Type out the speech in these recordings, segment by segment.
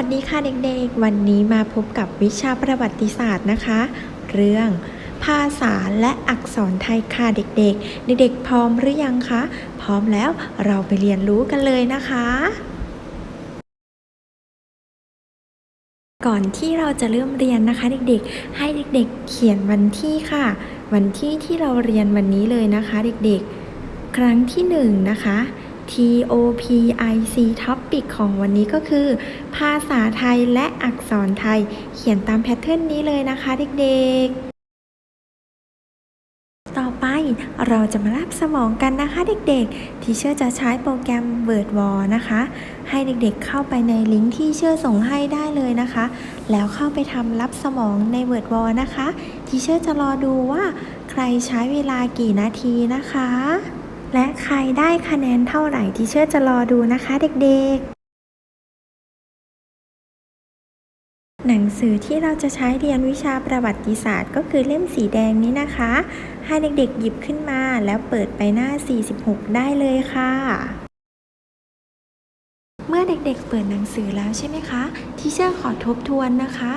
วัสดีค่ะเด็กๆ วันนี้มาพบกับวิชาประวัติศาสตร์นะคะ เรื่องภาษาและอักษรไทยค่ะเด็กๆ เด็กๆ พร้อมหรือยังคะ พร้อมแล้วเราไปเรียนรู้กันเลยนะคะ ก่อนที่เราจะเริ่มเรียนนะคะ เด็กๆ ให้เด็กๆ เขียนวันที่ค่ะ วันที่ที่เราเรียนวันนี้เลยนะคะ เด็กๆ ครั้งที่หนึ่งนะคะ TOPIC Topic ของวันนี้ก็คือ ภาษาไทยและอักษรไทย เขียนตามแพทเทิร์นนี้เลยนะคะเด็กๆ ต่อไปเราจะมารับสมองกันนะคะเด็กๆ ที่เชื่อจะใช้โปรแกรม Word w a l นะคะ ให้เด็กๆเข้าไปในลิงก์ที่เชื่อส่งให้ได้เลยนะคะ แล้วเข้าไปทำรับสมองใน WordWall นะคะ ที่เชื่อจะรอดูว่าใครใช้เวลากี่นาทีนะคะ และใครได้คะแนนเท่าไหร่ที่เชื่อจะรอดูนะคะเด็กๆหนังสือที่เราจะใช้เรียนวิชาประวัติศาสตร์ก็คือเล่มสีแดงนี้นะคะ ให้เด็กๆหยิบขึ้นมาแล้วเปิดไปหน้า 46 ได้เลยค่ะ เมื่อเด็กๆเปิดหนังสือแล้วใช่ไหมคะที่เชื่อขอทบทวนนะคะ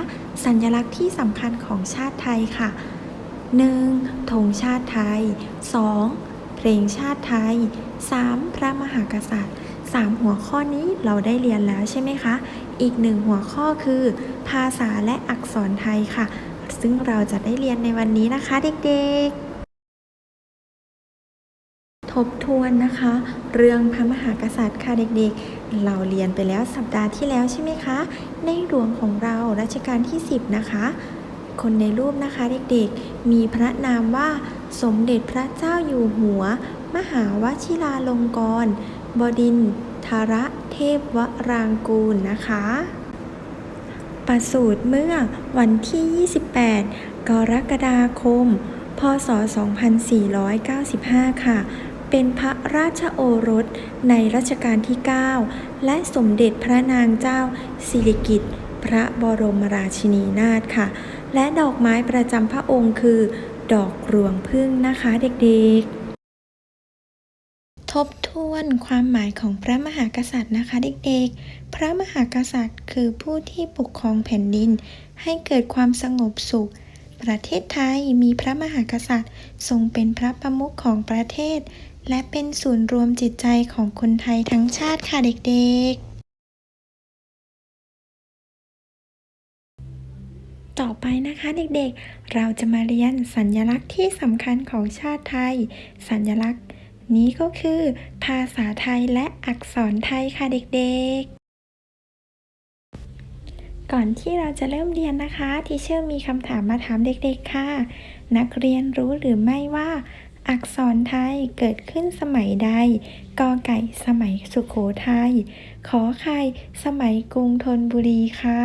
สัญลักษณ์ที่สำคัญของชาติไทยค่ะ 1. ธงชาติไทย 2. เพลงชาติไทย 3. พระมหากษัตริย์ 3 หัวข้อนี้เราได้เรียนแล้วใช่ไหมคะ อีกหนึ่งหัวข้อคือ ภาษาและอักษรไทยค่ะ ซึ่งเราจะได้เรียนในวันนี้นะคะเด็กๆ ทบทวนนะคะ เรื่องพระมหากษัตริย์ค่ะเด็กๆ เราเรียนไปแล้วสัปดาห์ที่แล้วใช่ไหมคะ ในหลวงของเรารัชกาลที่ 10 นะคะ คนในรูปนะคะเด็กๆ มีพระนามว่าสมเด็จพระเจ้าอยู่หัว มหาวชิราลงกรณบดินทรเทพวรางกูลนะคะ ประสูติเมื่อวันที่ 28 กรกฎาคม พศ 2495 ค่ะ เป็นพระราชโอรสในรัชกาลที่ 9 และสมเด็จพระนางเจ้าสิริกิติ์พระบรมราชินีนาถค่ะ และดอกไม้ประจำพระองค์คือ ดอกรวงพึ่งนะคะเด็กๆทบทวนความหมายของพระมหากษัตริย์นะคะเด็กๆ พระมหากษัตริย์คือผู้ที่ปกครองแผ่นดิน ให้เกิดความสงบสุข ประเทศไทยมีพระมหากษัตริย์ ทรงเป็นพระประมุขของประเทศ และเป็นศูนย์รวมจิตใจของคนไทยทั้งชาติค่ะเด็กๆ ต่อไปนะคะเด็กๆ เราจะมาเรียนสัญลักษณ์ที่สำคัญของชาติไทย สัญลักษณ์ นี้ก็คือ ภาษาไทยและอักษรไทยค่ะเด็กๆ ก่อนที่เราจะเริ่มเรียนนะคะ ทีเชอร์มีคำถามมาถามเด็กๆค่ะ นักเรียนรู้หรือไม่ว่า อักษรไทยเกิดขึ้นสมัยใด กอไก่สมัยสุขโขทัย ขอไข่สมัยกรุงธนบุรีค่ะ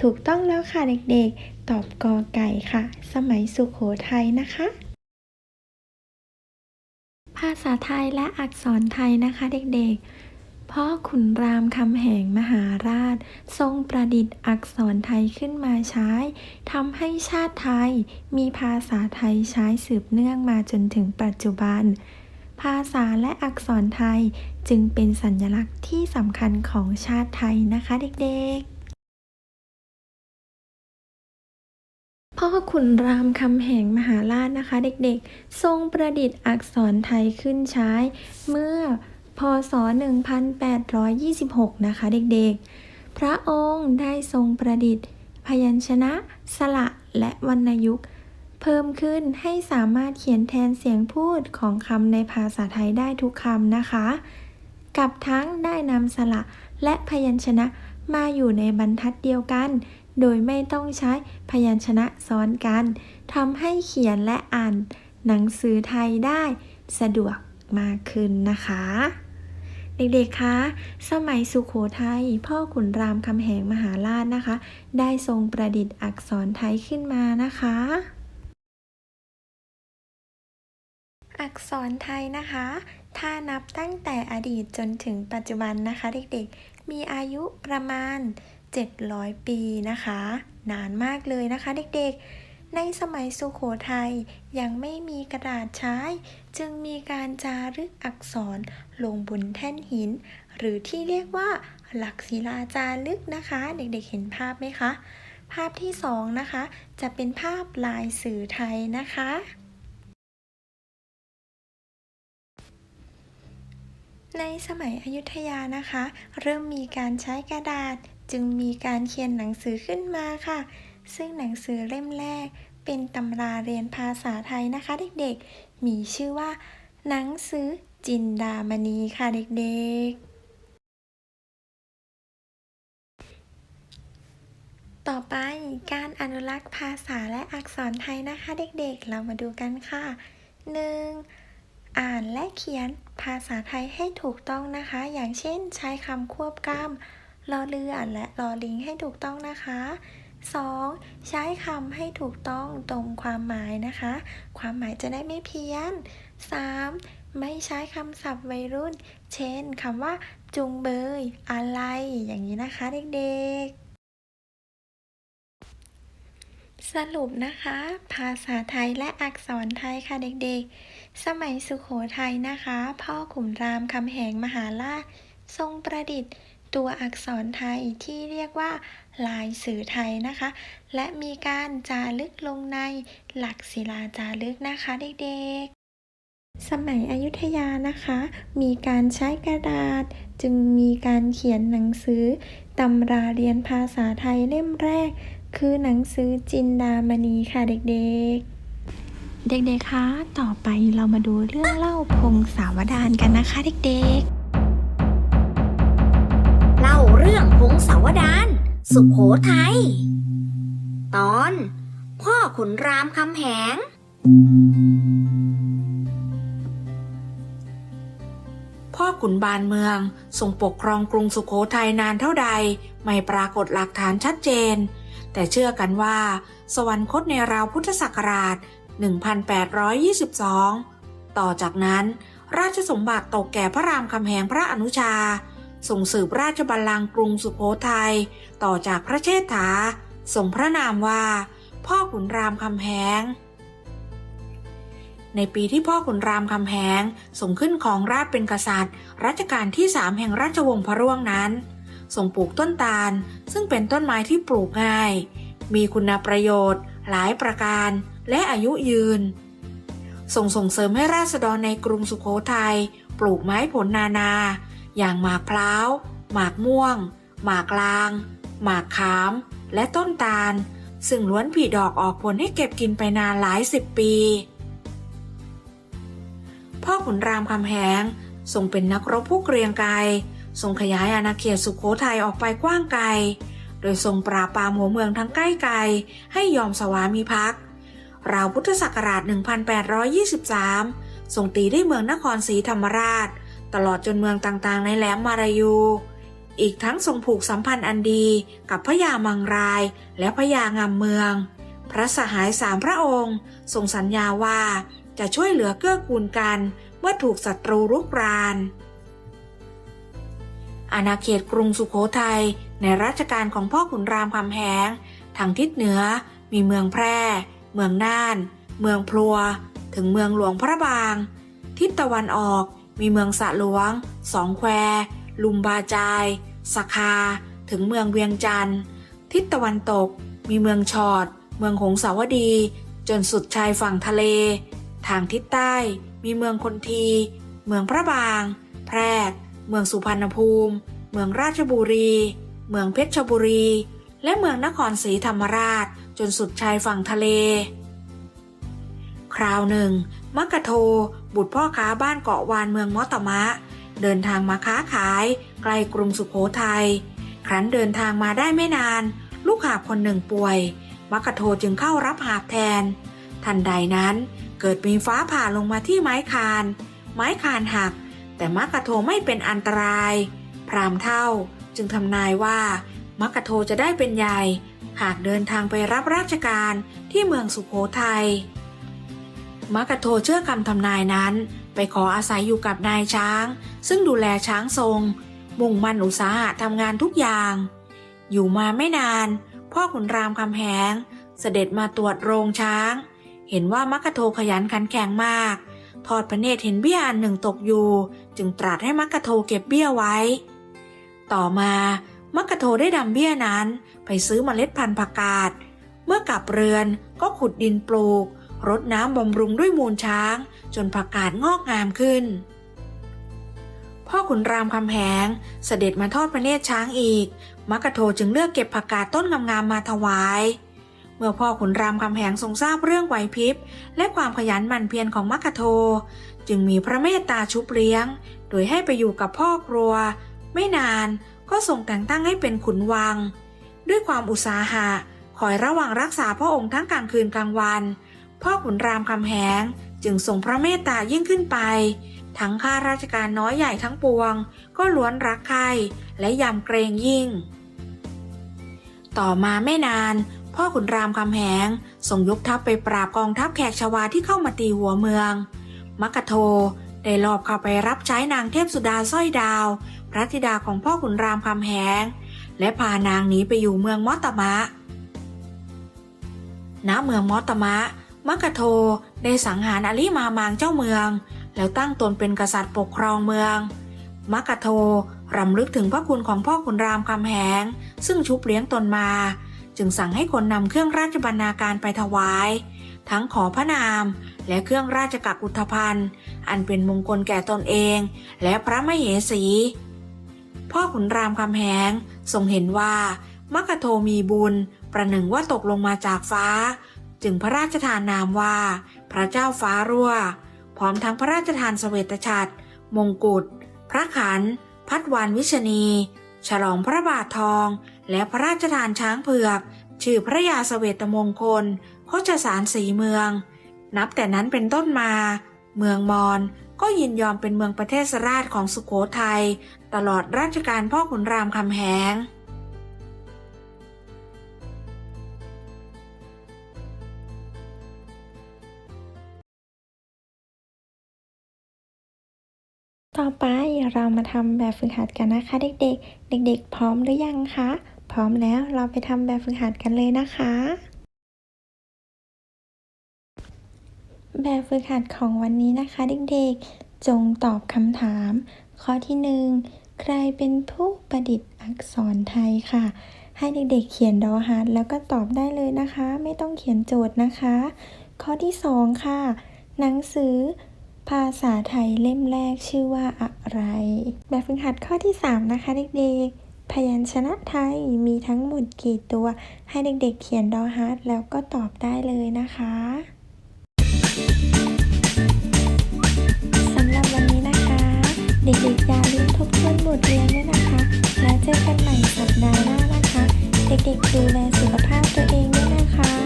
ถูกต้องแล้วค่ะเด็กๆ ตอบกอไก่ค่ะ สมัยสุขโขทัยนะคะ ภาษาไทยและอักษรไทยนะคะเด็กๆ พ่อขุนรามคำแหงมหาราช ทรงประดิษฐ์อักษรไทยขึ้นมาใช้ทำให้ชาติไทยมีภาษาไทยใช้สืบเนื่องมาจนถึงปัจจุบัน ภาษาและอักษรไทยจึงเป็นสัญลักษณ์ที่สำคัญของชาติไทยนะคะเด็กๆพ่อขุนรามคำแหงมหาราชนะคะ เด็กๆ ทรงประดิษฐ์อักษรไทยขึ้นใช้ เมื่อ พศ 1826 นะคะเด็กๆ พระองค์ได้ทรงประดิษฐ์ พยัญชนะ สระและวรรณยุกต์ เพิ่มขึ้นให้สามารถเขียนแทนเสียงพูดของคำในภาษาไทยได้ทุกคำนะคะ กับทั้งได้นำสระและพยัญชนะมาอยู่ในบรรทัดเดียวกัน โดยไม่ต้องใช้พยัญชนะซ้อนกันทำให้เขียนและอ่านหนังสือไทยได้สะดวกมากขึ้นนะคะ เด็กๆ คะ สมัยสุขโขทัย พ่อขุนรามคำแหงมหาราชนะคะ ได้ทรงประดิษฐ์อักษรไทยขึ้นมานะคะ อักษรไทยนะคะ ถ้านับตั้งแต่อดีตจนถึงปัจจุบันนะคะ เด็กๆ มีอายุประมาณ 700 ปีนะคะ นานมากเลยนะคะ เด็กๆ ในสมัยสุขโขทัยยังไม่มีกระดาษใช้ จึงมีการจารึกอักษรลงบนแท่นหิน หรือที่เรียกว่าหลักศิลาจารึกนะคะ เด็กๆเห็นภาพไหมคะ ภาพที่สองนะคะ จะเป็นภาพลายสื่อไทยนะคะ ในสมัยอยุธยานะคะ เริ่มมีการใช้กระดาษ จึงมีการเขียนหนังสือขึ้นมาค่ะ ซึ่งหนังสือเล่มแรก เป็นตำราเรียนภาษาไทยนะคะเด็กๆ มีชื่อว่า หนังสือจินดามณีค่ะเด็กๆ ต่อไปการอนุรักษ์ภาษาและอักษรไทยนะคะเด็กๆ เรามาดูกันค่ะ 1. อ่านและเขียนภาษาไทยให้ถูกต้องนะคะ อย่างเช่นใช้คำควบกล้ำรอเรือและรอลิงให้ถูกต้องนะคะ 2. ใช้คำให้ถูกต้องตรงความหมายนะคะ ความหมายจะได้ไม่เพี้ยน 3. ไม่ใช้คำศัพท์วัยรุ่น เช่นคำว่า จุงเบย อะไร อย่างนี้นะคะเด็กๆ สรุปนะคะ ภาษาไทยและอักษรไทยค่ะเด็กๆ สมัยสุขโขทัยนะคะ พ่อขุนรามคำแหงมหาราชทรงประดิษฐ์ ตัวอักษรไทยที่เรียกว่าลายสื่อไทยนะคะ และมีการจารึกลงในหลักศิลาจารึกนะคะเด็กๆ สมัยอยุธยานะคะ มีการใช้กระดาษ จึงมีการเขียนหนังสือตำราเรียนภาษาไทยเล่มแรก คือหนังสือจินดามณีค่ะเด็กๆเด็กๆ คะ ต่อไปเรามาดูเรื่องเล่าพงศาวดารกันนะคะเด็กๆ รื่องพงศาวดารสุขโขทัย ตอน พ่อขุนรามคำแหง พ่อขุนบานเมืองทรงปกครองกรุงสุขโขทัยนานเท่าใด ไม่ปรากฏหลักฐานชัดเจน แต่เชื่อกันว่า สวรรคตในราวพุทธศักราช 1822 ต่อจากนั้น ราชสมบัติตกแก่พระรามคำแหงพระอนุชา ส่งสืบราชบัลลังก์กรุงสุขโขทัยต่อจากพระเชษฐาส่งพระนามว่า พ่อขุนรามคำแหง ในปีที่พ่อขุนรามคำแหงส่งขึ้นของราชเป็นกษัตริย์ รัชกาลที่สามแห่งราชวงศ์พระร่วงนั้นส่งปลูกต้นตาล ซึ่งเป็นต้นไม้ที่ปลูกง่าย มีคุณประโยชน์ หลายประการ และอายุยืน ส่งส่งเสริมให้ราษฎรในกรุงสุขโขทัยปลูกไม้ผลนานา อย่างหมากพร้าว หมากม่วง หมากลาง หมากขาม และต้นตาล ซึ่งล้วนผลิดอกออกผลให้เก็บกินไปนานหลายสิบปี พ่อขุนรามคำแหงทรงเป็นนักรบผู้เกรียงไกรทรงขยายอาณาเขตสุขโขทัยออกไปกว้างไกล โดยทรงปราบปรามหัวเมืองทั้งใกล้ไกลให้ยอมสวามิภักดิ์ราวพุทธศักราช 1823 ทรงตีได้เมืองนครศรีธรรมราช ตลอดจนเมืองต่างๆ ในแหลมมารายู อีกทั้งทรงผูกสัมพันธ์อันดีกับพระยามังรายและพระยางามเมือง พระสหายสามพระองค์ทรงสัญญาว่าจะช่วยเหลือเกื้อกูลกันเมื่อถูกศัตรูรุกรานอาณาเขตกรุงสุขโขทัยในรัชกาลของพ่อขุนรามคำแหง ทางทิศเหนือมีเมืองแพร่ เมืองน่าน เมืองพลัว ถึงเมืองหลวงพระบาง ทิศตะวันออก มีเมืองสะหลวง สองแคว ลุมบาจายสคา ถึงเมืองเวียงจันทร์ ทิศตะวันตก มีเมืองชอด เมืองหงสาวดี จนสุดชายฝั่งทะเล ทางทิศใต้ มีเมืองคนที เมืองพระบาง แพรก เมืองสุพรรณภูมิ เมืองราชบุรี เมืองเพชรบุรี และเมืองนครศรีธรรมราช จนสุดชายฝั่งทะเล คราวหนึ่ง มักกะโท บุตรพ่อค้าบ้านเกาะวานเมืองมอตมะ เดินทางมาค้าขายไกล้กรุงสุขโขทัย ครั้นเดินทางมาได้ไม่นาน ลูกหาบคนหนึ่งป่วย มักกะโทจึงเข้ารับหาบแทน ทันใดนั้นเกิดมีฟ้าผ่าลงมาที่ไม้คาน ไม้คานหัก แต่มักกะโทไม่เป็นอันตราย พรามเท่าจึงทำนายว่ามักกะโทจะได้เป็นใหญ่ หากเดินทางไปรับราชการที่เมืองสุขโขทัย มักกะโทเชื่อคำทำนายนั้น ไปขออาศัยอยู่กับนายช้าง ซึ่งดูแลช้างทรง มุ่งมั่นอุตสาหะทำงานทุกอย่าง อยู่มาไม่นาน พ่อขุนรามคำแหง เสด็จมาตรวจโรงช้าง เห็นว่ามักะโทขยันขันแข็งมาก ทอดพระเนตรเห็นเบี้ยอันหนึ่งตกอยู่ จึงตรัสให้มักะโทเก็บเบี้ยไว้ ต่อมามักะโทได้ดำเบี้ยนั้นไปซื้อเมล็ดพันธุ์ผักกาด เมื่อกลับเรือนก็ขุดดินปลูก รดน้ำบำรุงด้วยมูลช้าง จนผักกาดงอกงามขึ้น พ่อขุนรามคำแหงเสด็จมาทอดพระเนตรช้างอีก มักกะโทจึงเลือกเก็บผักกาดต้นงามๆมาถวาย เมื่อพ่อขุนรามคำแหงทรงทราบเรื่องไหวพริบ และความขยันหมั่นเพียรของมักกะโท จึงมีพระเมตตาชุบเลี้ยง โดยให้ไปอยู่กับพ่อครัว ไม่นานก็ส่งแต่งตั้งให้เป็นขุนวัง ด้วยความอุตสาหะคอยระวังรักษาพระองค์ทั้งกลางคืนกลางวัน พ่อขุนรามคำแหงจึงทรงพระเมตตายิ่งขึ้นไป ทั้งข้าราชการน้อยใหญ่ทั้งปวง ก็ล้วนรักใคร่และยำเกรงยิ่ง ต่อมาไม่นาน พ่อขุนรามคำแหงส่งยกทัพไปปราบกองทัพแขกชวาที่เข้ามาตีหัวเมือง มกกะโทได้ลอบเข้าไปรับใช้นางเทพสุดาสร้อยดาว พระธิดาของพ่อขุนรามคำแหง และพานางหนีไปอยู่เมืองมอตมะ ณ เมืองมอตมะ มักกะโทได้สังหารอลิมามางเจ้าเมือง แล้วตั้งตนเป็นกษัตริย์ปกครองเมือง มักกะโทรำลึกถึงพระคุณของพ่อขุนรามคำแหง ซึ่งชุบเลี้ยงตนมา จึงสั่งให้คนนำเครื่องราชบรรณาการไปถวาย ทั้งขอพระนาม และเครื่องราชกักอุทภัณฑ์อันเป็นมงคลแก่ตนเอง และพระมเหสี พ่อขุนรามคำแหงทรงเห็นว่ามักกะโทมีบุญ ประหนึ่งว่าตกลงมาจากฟ้า จึงพระราชทานนามว่า พระเจ้าฟ้ารั่ว พร้อมทั้งพระราชทานเสวตฉัตรมงกุฎพระขัน พัดวานวิชนีฉลองพระบาททอง และพระราชทานช้างเผือก ชื่อพระยาเสวตมงคลโคจสารสีเมือง นับแต่นั้นเป็นต้นมา เมืองมอญก็ยินยอมเป็นเมืองประเทศราชของสุโขทัยตลอดราชการพ่อขุนรามคำแหง ต่อไปเรามาทำแบบฝึกหัดกันนะคะ เด็กๆ เด็ก ๆ พร้อมหรือยังคะ พร้อมแล้วเราไปทำแบบฝึกหัดกันเลยนะคะ แบบฝึกหัดของวันนี้นะคะ เด็กๆ จงตอบคำถาม ข้อที่หนึ่งใครเป็นผู้ประดิษฐ์อักษรไทยค่ะ ให้เด็กๆ เขียนดอฮัทแล้วก็ตอบได้เลยนะคะ ไม่ต้องเขียนโจทย์นะคะ ข้อที่สองค่ะ หนังสือ ภาษาไทยเล่มแรกชื่อว่าอะไร แบบฝึกหัดข้อที่ 3 นะคะเด็กๆ พยัญชนะไทยมีทั้งหมดกี่ตัว ให้เด็กๆ เขียนดอฮัทแล้วก็ตอบได้เลยนะคะสำหรับวันนี้นะคะ เด็กๆอย่าลืมทบทวนบทเรียนด้วยนะคะ แล้วเจอกันใหม่สัปดาห์หน้านะคะ เด็กๆดูแลสุขภาพตัวเองด้วยนะคะ